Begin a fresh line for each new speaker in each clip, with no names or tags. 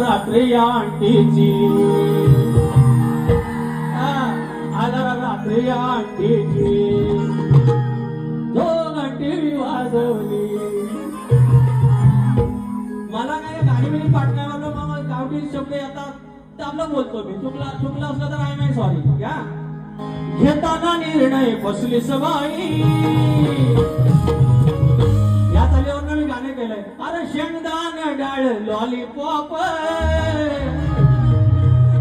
रात्री आंटीची. हा, आला रात्री आंटीची. दोन आंटी वाजवली. मला काय गाडी बिडी पाठण्यावर मग गावठी शब्द येतात ते आपलं बोलतो मी. चुकला चुकला असलं तर आय नाही सॉरी या. घेताना निर्णय बसली सवाई केलंय. अरे शेंगदाण डाळ लॉलीपॉप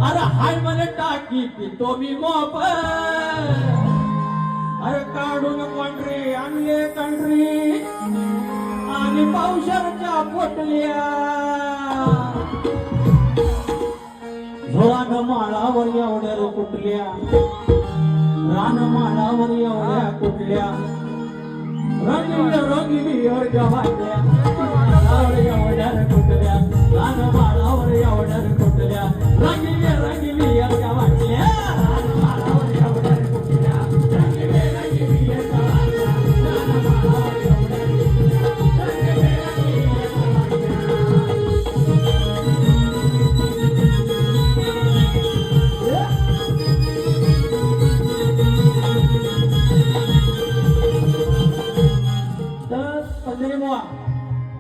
अरे हाय मला टाकी पितो मी मोप. अरे काढून कंट्री आणले कंट्री आणि पावसाच्या पोटल्या. झोळा माळावर एवढ्या कुठल्या? रान माळावर एवढ्या कुठल्या? रंगीय रंगीय अर्ध्या वाटल्या. माळावर एवढ्या कुठल्या? रान माळावर एवढ्या कुठल्या? रंगीय रंगीय अर्ध्या वाटल्या. रान कुठल्या? वाटल्या. कुठल्या? वाटल्या. तर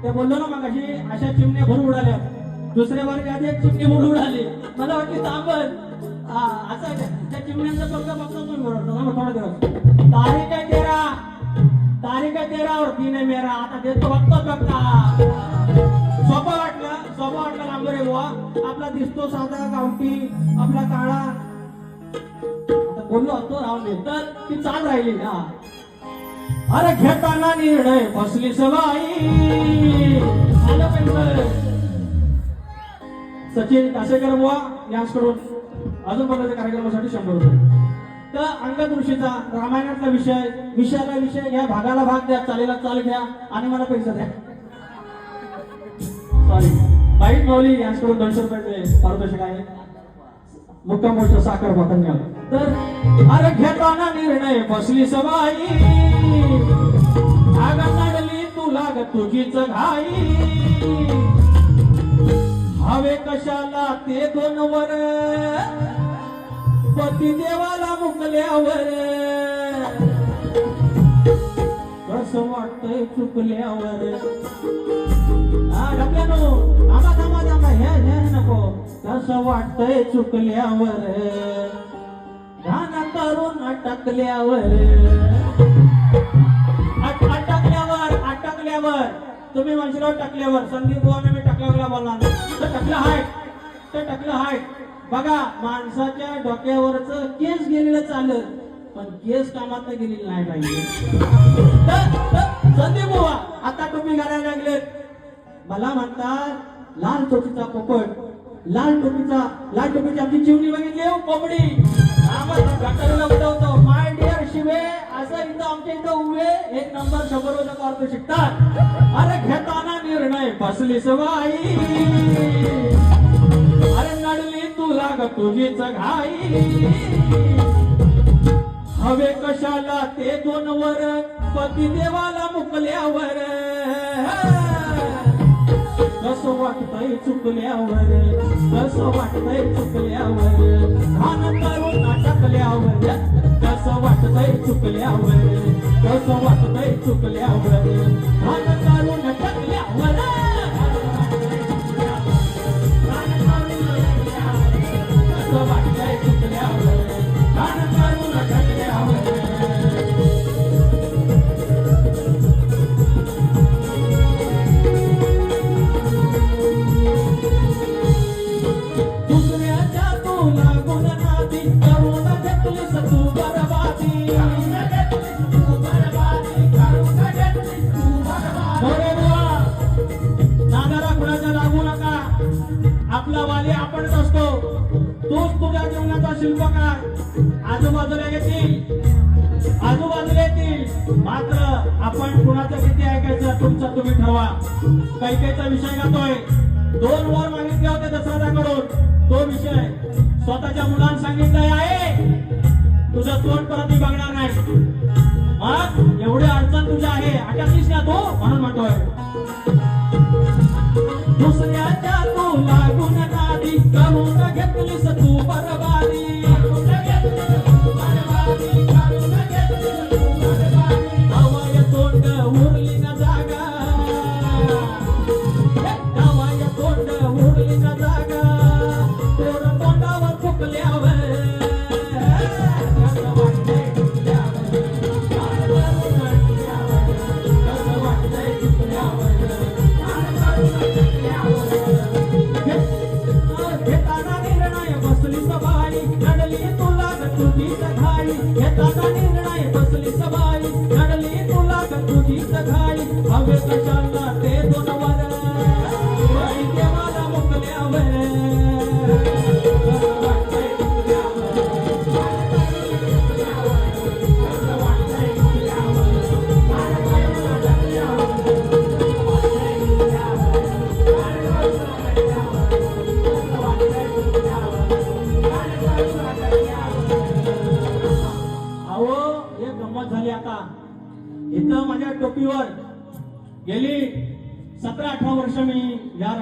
ते बोललो ना मग अशी अशा चिमण्या भरून उडाल्या. दुसऱ्या वर्ग आधी एक चिमणी भरून उडाली. मला वाटली तांबन हा, असं त्या चिमण्यांचा फक्त बघतो तुम्ही बरोबर ना थोडा दिवस. तारीख आहे तेरा. तारीख आहे तेरा और तीन आहे मेरा. आता देतो बघतो बघता. सोपं वाटलं सोपं वाटलं लांबरे बुवा. आपला दिसतो साधा गावठी आपला काळा. बोललो असतो राहून तर ती चाल राहिली. हा. अरे घेताना निर्णय बसली सवाई सचिन कासेकर बुवा यांच्याकडून अजून पर्यंत कार्यक्रमासाठी शंभर रुपये. तर अंगदृषीचा रामायणातला विषय विषयाला विषय घ्या भागाला भाग द्या चालेला चाल घ्या आणि मला पैसे द्या. सॉरी बाईट माऊली यांच्याकडून दोनशे रुपयाचे पारदर्शक आहे. मुक्काम गोष्ट साखर बटन घ्या तर अरे घेताना निर्णय बसली सवाई आग नडली तुला तुझीच घाई. हवे कशाला ते दोन वर? पती देवाला मुकल्यावर. कस वाटतंय चुकल्यावर? हा डबल्यानो थांबा थांबा थांबा ह्या नको. कसं वाटतंय चुकल्यावर? घाना करून अटकल्यावर. टाकल्यावर तुम्ही म्हणशील टाकल्यावर. संदीप बुवाने मी टाकल्यावर बोलणार तर टाकलं हाय. तर टाकलं हाय. बघा माणसाच्या डोक्यावरच केस गेलेलं चालत पण केस कामात गेलेली नाही पाहिजे संदीप बुवा आता तुम्ही घालायला लागलेत. मला म्हणतात लाल टोपीचा पोपट लाल टोपीचा लाल टोपीची आमची चिवणी बघितली हो, कोंबडी. आम्हाला गटारीला उडवतो माय डिअर शिवे असं इथं आमच्या इथं उभे एक नंबर शंभर वर्ष अर्थ शिकतात. अरे घेताना निर्णय बसली सवाई. अरे नडली तुला ग तुझीच घाई. हवे कशाला ते दोन वर पती देवाला मुकल्यावर. कस वाटतय चुकल्यावर कस वाटतय चुकल्यावर. चुकल्यावर. कसं वाटतंय चुकल्यावर? आपला वाली आपणच असतो. तूच तुझ्या जीवनाचा शिल्पकार. आजूबाजूला येतील. आजूबाजूला येतील. मात्र आपण कुणाचं किती ऐकायचं तुमचं तुम्ही ठरवा. कैकेचा विषय गातोय. दोन वर मागितले होते दशरथाकडून. तो विषय स्वतःच्या मुलांना सांगितलंय आहे. तुझं तोंड परत मी बघणार नाही. मग? एवढी अडचण तुझ्या आहे. अटकलीस ना तू? म्हणून म्हणतोय. निर्णय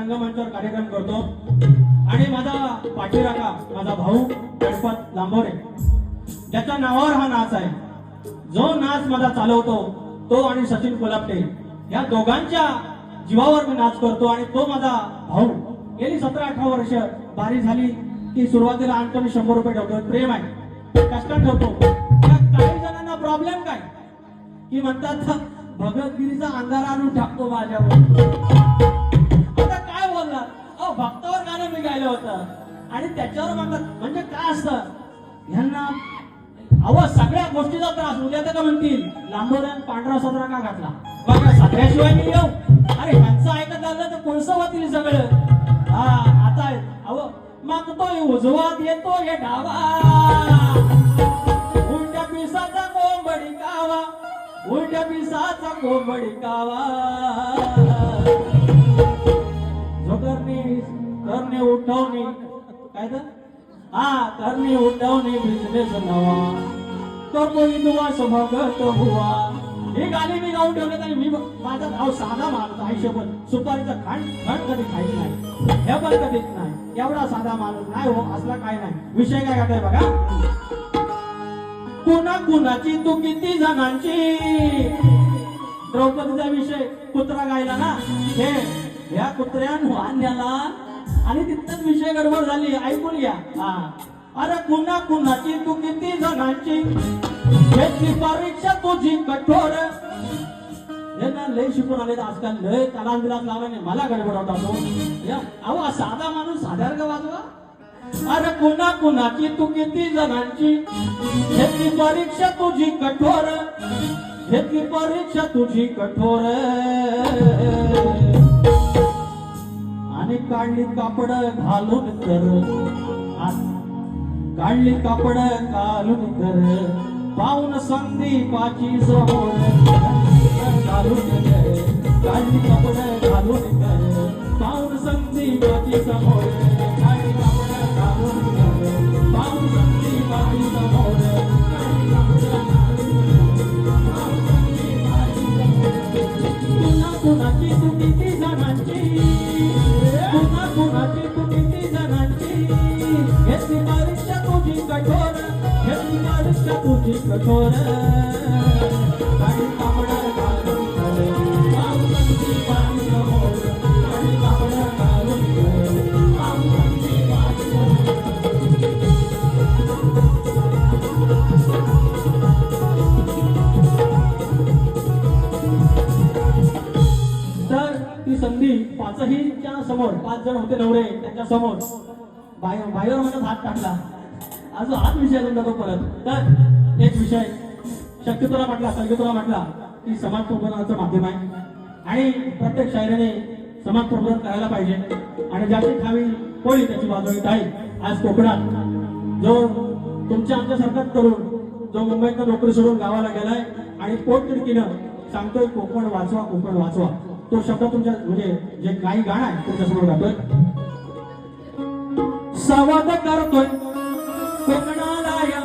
रंगमंचावर कार्यक्रम करतो. आणि माझा पाठीराखा माझा भाऊ गणपत लांबोरे ज्याच्या नावावर हा नाच आहे. जो नाच माझा चालवतो तो आणि सचिन कोलापटे या दोघांच्या जीवावर मी नाच करतो आणि तो माझा भाऊ. गेली सतरा अठरा वर्ष बारी झाली की सुरुवातीला आणतो मी शंभर रुपये ठेवतो. प्रेम आहे. कष्टात ठेवतो. त्या काही जणांना प्रॉब्लेम काय? की म्हणतात भगतगिरीचा अंधार आणून टाकतो माझ्यावर. आता काय बोलणार? अहो भक्तावर गाणं मी गायलं होतं. आणि त्याच्यावर म्हणतात म्हणजे काय असतं? ह्यांना अहो सगळ्या गोष्टीचा त्रास. उद्या तर का म्हणतील? लांबोऱ्यात पांढरा सदरा का घातला? बघा सगळ्याशिवाय मी येऊ? अरे ह्यांचं ऐकत आलं तर कोळसं होतील सगळं. हा आता अहो मागतोय उजवात येतो हे डावा. उलट्या पिसाचा कोंबडी कावा. उलट्या पिसाचा कोंबडी कावा. करणे करणे उठवणे. काय तर? हा करणे उठवणे बिझनेस नवा. करतो विधवा स्वभागत भुवा हे गाणे मी गाऊन ठेवले आणि मी माझा भाव साधा माणूस आहे शपथ सुपारीचा खांड खंड कधी खायचं नाही. हे पण कधीच नाही. एवढा साधा माणूस नाही हो असला काय नाही. विषय काय करताय बघा? कुणा कुणाची तू किती जणांची? द्रौपदीचा विषय कुत्रा गायला ना? हे या कुत्र्यान वांद्याला. आणि तिथंच विषय गडबड झाली. ऐकून घ्या. हा. अरे कुणा कुणाची तू किती जणांची? घेतली परीक्षा तुझी कठोर. हे ना लय शिकून आले आजकाल. लय त्याला बिलात मला गडबड होता तो या, अहो साधा माणूस साधारण का वाजवा अरे कुणा कुणाची तू किती जणांची? घेतली परीक्षा तुझी कठोर. घेतली परीक्षा तुझी कठोर. आणि काढली कापड घालून कर. काढली कापड घालून कर. पाऊन संदीपाची समोर घालून कर. काढली कापड घालून कर. पाऊन संदीपाची समोर काढली कापड घालून कर. पाऊन संदीपाची समोर समोर पाच जण होते नवरे त्यांच्यासमोर. बाहेर बाहेर म्हणत हात टाकला. अजून हात विषय तुमचा तो परत. तर एक विषय. शक्यतोला म्हटला संख्य म्हटला की समाज प्रबोधनाचं माध्यम आहे. आणि प्रत्येक शायराने समाज प्रबोधन करायला पाहिजे. आणि ज्याची खावी होईल त्याची वाजवी ताई. आज कोकणात जो तुमच्या आमच्यासारखाच करून जो मुंबईत नोकरी सोडून गावाला गेलाय आणि पोटतिडकीनं सांगतोय कोकण वाचवा कोकण वाचवा. तो शब्द तुमच्या म्हणजे जे काही गाणं आहे तुमच्यासमोर गातोय. संवाद करतोय कोकणाला या.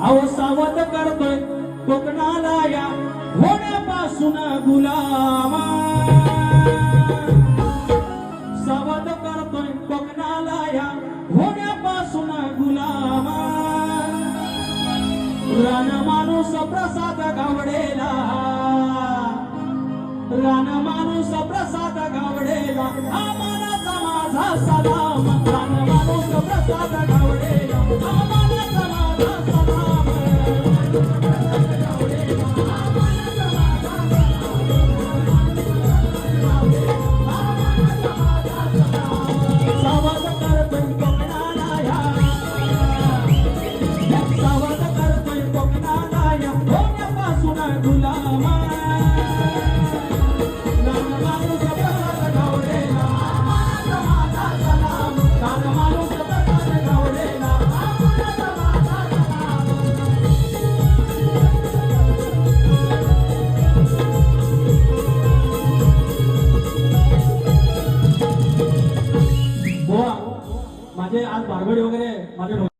अहो संवाद करतोय कोकणाला या. होण्यापासून गुलामा. सावध करतोय कोकणाला या. होण्यापासून गुलामा. रान माणूस प्रसाद गावडेला. रान माणूस प्रसाद गावडेला हा माझा सलाम. रान माणूस प्रसाद गावडेला हा माझा सलाम.